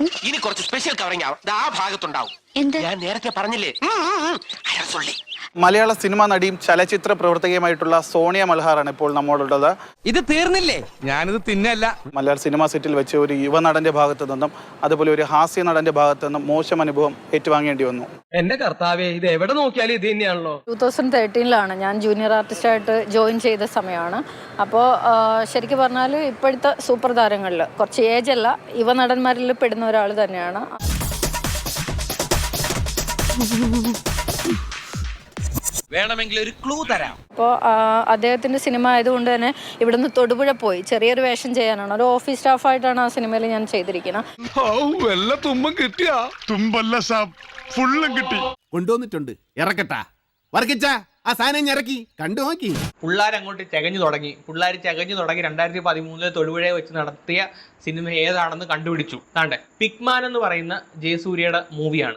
ഇനി കുറച്ച് special covering ആവും. ആ ഭാഗത്തുണ്ടാവും. എന്ത്? ഞാൻ നേരത്തെ പറഞ്ഞില്ലേ. അയാൾ സൊള്ളി മലയാള സിനിമാ നടിയും ചലച്ചിത്ര പ്രവർത്തകയുമായിട്ടുള്ള സോണിയ മൽഹാറാണ് ഇപ്പോൾ നമ്മോടുള്ളത്. ഇത് തീർന്നില്ലേ? ഞാനിത് തിന്നല്ല. മലയാള സിനിമാ സെറ്റിൽ വെച്ച് ഒരു യുവനടന്റെ ഭാഗത്തു നിന്നും അതുപോലെ ഒരു ഹാസ്യ നടന്റെ ഭാഗത്തു നിന്നും മോശം അനുഭവം ഏറ്റുവാങ്ങേണ്ടി വന്നു. എന്റെ കർത്താവേ ഇത് എവിടെ നോക്കിയാലും ഇത് തന്നെയാണല്ലോ. ടൂ തൗസൻഡ് തേർട്ടീനിലാണ് ഞാൻ ജൂനിയർ ആർട്ടിസ്റ്റ് ആയിട്ട് ജോയിൻ ചെയ്ത സമയമാണ്. അപ്പോൾ ശരിക്കും പറഞ്ഞാൽ ഇപ്പോഴത്തെ സൂപ്പർ താരങ്ങളിൽ കുറച്ച് ഏജ് അല്ല യുവ നടന്മാരിൽ പെടുന്ന ഒരാൾ തന്നെയാണ്. വേണമെങ്കിൽ ഒരു ക്ലൂ തരാം. അപ്പോൾ അദ്ദേഹത്തിന്റെ സിനിമ ആയതുകൊണ്ട് തന്നെ ഇവിടുന്ന് തൊടുപുഴ പോയി. ചെറിയൊരു വേഷം ചെയ്യാനാണ്. ഒരു ഓഫീസ് സ്റ്റാഫായിട്ടാണ് ആ സിനിമയിൽ ഞാൻ ചെയ്തിരിക്കുന്നത് തുമ്പം കിട്ടിയാ? തുമ്പല്ല ഫുള്ളും കിട്ടി. കൊണ്ടുവന്നിട്ടുണ്ട്. ഇറക്കട്ടാ. വർക്കിച്ച ആ സാധനം ഇറക്കി. കണ്ടു നോക്കി. പിള്ളേർ അങ്ങോട്ട് ചകഞ്ഞു തുടങ്ങി. പിള്ളേർ ചകഞ്ഞു തുടങ്ങി രണ്ടായിരത്തി പതിമൂന്നിലെ തൊടുപുഴയെ വെച്ച് നടത്തിയ സിനിമ ഏതാണെന്ന് കണ്ടുപിടിച്ചു. താണ്ടെ പിക്മാൻ എന്ന് പറയുന്ന ജയസൂര്യയുടെ മൂവിയാണ്.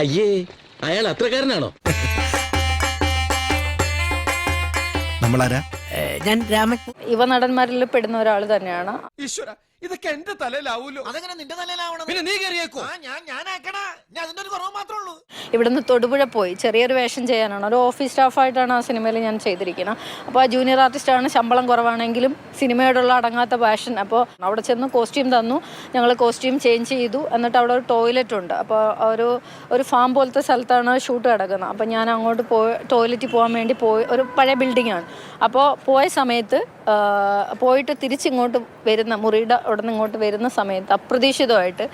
അയ്യേ അയാൾ അത്രക്കാരനാണോ? നമ്മളാരാ? ഞാൻ രാമൻ. യുവ നടന്മാരിൽ പെടുന്ന ഒരാൾ തന്നെയാണ്. ഈശ്വര ഇതൊക്കെ എന്റെ തലയിലാവൂലോ? അതെങ്ങനെ നിന്റെ തലയിലാവണം പിന്നെ നീ കയറിയേക്കോ ഞാൻ ഞാൻ ആക്കണ ഞാൻ അതിന്റെ ഒരു കുറവ് മാത്രമേ ഉള്ളൂ. ഇവിടുന്ന് തൊടുപുഴ പോയി. ചെറിയൊരു വേഷം ചെയ്യാനാണ്. ഒരു ഓഫീസ് സ്റ്റാഫായിട്ടാണ് ആ സിനിമയിൽ ഞാൻ ചെയ്തിരിക്കുന്നത് അപ്പോൾ ആ ജൂനിയർ ആർട്ടിസ്റ്റ് ആണ് ശമ്പളം കുറവാണെങ്കിലും സിനിമയോടുള്ള അടങ്ങാത്ത പാഷൻ അപ്പോൾ അവിടെ ചെന്ന് കോസ്റ്റ്യൂം തന്നു. ഞങ്ങൾ കോസ്റ്റ്യൂം ചേഞ്ച് ചെയ്തു. എന്നിട്ട് അവിടെ ഒരു ടോയ്ലറ്റ് ഉണ്ട്. അപ്പോൾ ഒരു ഒരു ഫാം പോലത്തെ സ്ഥലത്താണ് ഷൂട്ട് കിടക്കുന്നത് അപ്പോൾ ഞാൻ അങ്ങോട്ട് പോയി ടോയ്ലറ്റിൽ പോകാൻ വേണ്ടി പോയി. ഒരു പഴയ ബിൽഡിംഗ് ആണ്. അപ്പോൾ പോയ സമയത്ത് ആ, പോയിട്ട് തിരിച്ചിങ്ങോട്ട് വരുന്ന മുറിയുടെ അവിടെ നിന്ന് ഇങ്ങോട്ട് വരുന്ന സമയത്ത് അപ്രതീക്ഷിതമായിട്ട്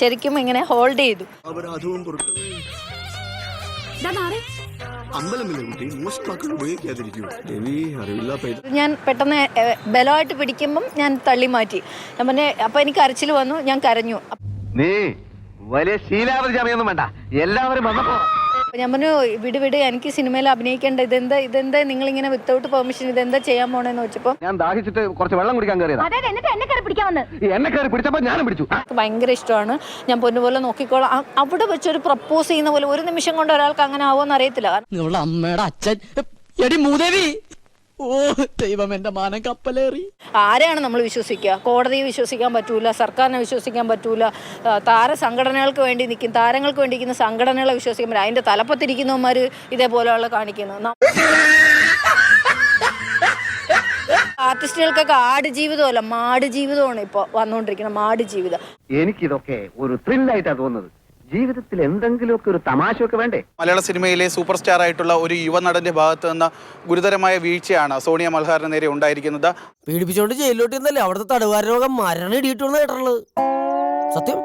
ശരിക്കും ഇങ്ങനെ ഹോൾഡ് ചെയ്തു. ഞാൻ പെട്ടെന്ന് ബലമായിട്ട് പിടിക്കുമ്പം ഞാൻ തള്ളി മാറ്റി. ഞാൻ പറഞ്ഞ അപ്പൊ എനിക്ക് അരച്ചിൽ വന്നു ഞാൻ കരഞ്ഞു. നീ വലിയ ശീലാവധി അറിയൊന്നും വേണ്ട. എല്ലാവരും വന്നപ്പോ ഞാൻ പറഞ്ഞു വിട് വിട് എനിക്ക് സിനിമയിൽ അഭിനയിക്കേണ്ട ഇതെന്താ ഇതെന്താ? നിങ്ങൾ ഇങ്ങനെ വിത്തൗട്ട് പെർമിഷൻ ഇതെന്താ ചെയ്യാൻ പോണെന്ന് വെച്ചപ്പോ ഞാൻ ദാഹിച്ചിട്ട് കുറച്ച് വെള്ളം കുടിക്കാൻ കയറിയതാ എന്നെ കയറി പിടിച്ചപ്പോ ഞാനും പിടിച്ചു. എനിക്ക് ഭയങ്കര ഇഷ്ടമാണ്. ഞാൻ പൊന്നുപോലെ നോക്കിക്കോളാം. അവിടെ വെച്ചൊരു പ്രപ്പോസ് ചെയ്യുന്ന പോലെ ഒരു നിമിഷം കൊണ്ട് ഒരാൾക്ക് അങ്ങനെ ആവുമെന്ന് അറിയത്തില്ല. നിങ്ങളുടെ അമ്മയുടെ അച്ഛൻ എടി മൂദേവി ഓ ദൈവം എന്റെ മാനം കപ്പലേറി. ആരെയാണ് നമ്മൾ വിശ്വസിക്കുക? കോടതിയെ വിശ്വസിക്കാൻ പറ്റൂല സർക്കാരിനെ വിശ്വസിക്കാൻ പറ്റൂല താര സംഘടനകൾക്ക് വേണ്ടി നിൽക്കും താരങ്ങൾക്ക് വേണ്ടി നിൽക്കുന്ന സംഘടനകളെ വിശ്വസിക്കാൻ പറ്റില്ല. അതിന്റെ തലപ്പത്തിരിക്കുന്നവന്മാർ ഇതേപോലെയുള്ള കാണിക്കുന്നു. ന- ആർട്ടിസ്റ്റുകൾക്കൊക്കെ ആട് ജീവിതമല്ല മാട് ജീവിതമാണ് ഇപ്പോൾ വന്നുകൊണ്ടിരിക്കുന്നത് മാട് ജീവിതം എനിക്കിതൊക്കെ ഒരു ത്രില്ലായിട്ടാണ് തോന്നുന്നത്. ജീവിതത്തിൽ എന്തെങ്കിലുമൊക്കെ ഒരു തമാശയൊക്കെ വേണ്ടേ? മലയാള സിനിമയിലെ സൂപ്പർ സ്റ്റാർ ആയിട്ടുള്ള ഒരു യുവനടന്റെ ഭാഗത്ത് നിന്ന് ഗുരുതരമായ വീഴ്ചയാണ് സോണിയ മൽഹാറിന് നേരെ ഉണ്ടായിരിക്കുന്നത്. പീഡിപ്പിച്ചോണ്ട് ജയിലിലോട്ട് ഇന്നല്ലേ അവിടുത്തെ തടവുകാര രോഗം മരണം ഇടിയിട്ടുള്ള കേട്ടുള്ളത് സത്യം?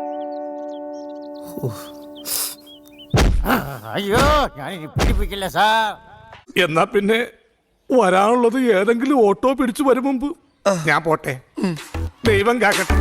അയ്യോ ഞാൻ പീഡിപ്പിക്കില്ല സാർ. എന്നാ പിന്നെ വരാനുള്ളത് ഏതെങ്കിലും ഓട്ടോ പിടിച്ചു വരും മുമ്പ്. ഞാൻ പോട്ടെ. ദൈവം കാക്കട്ടെ.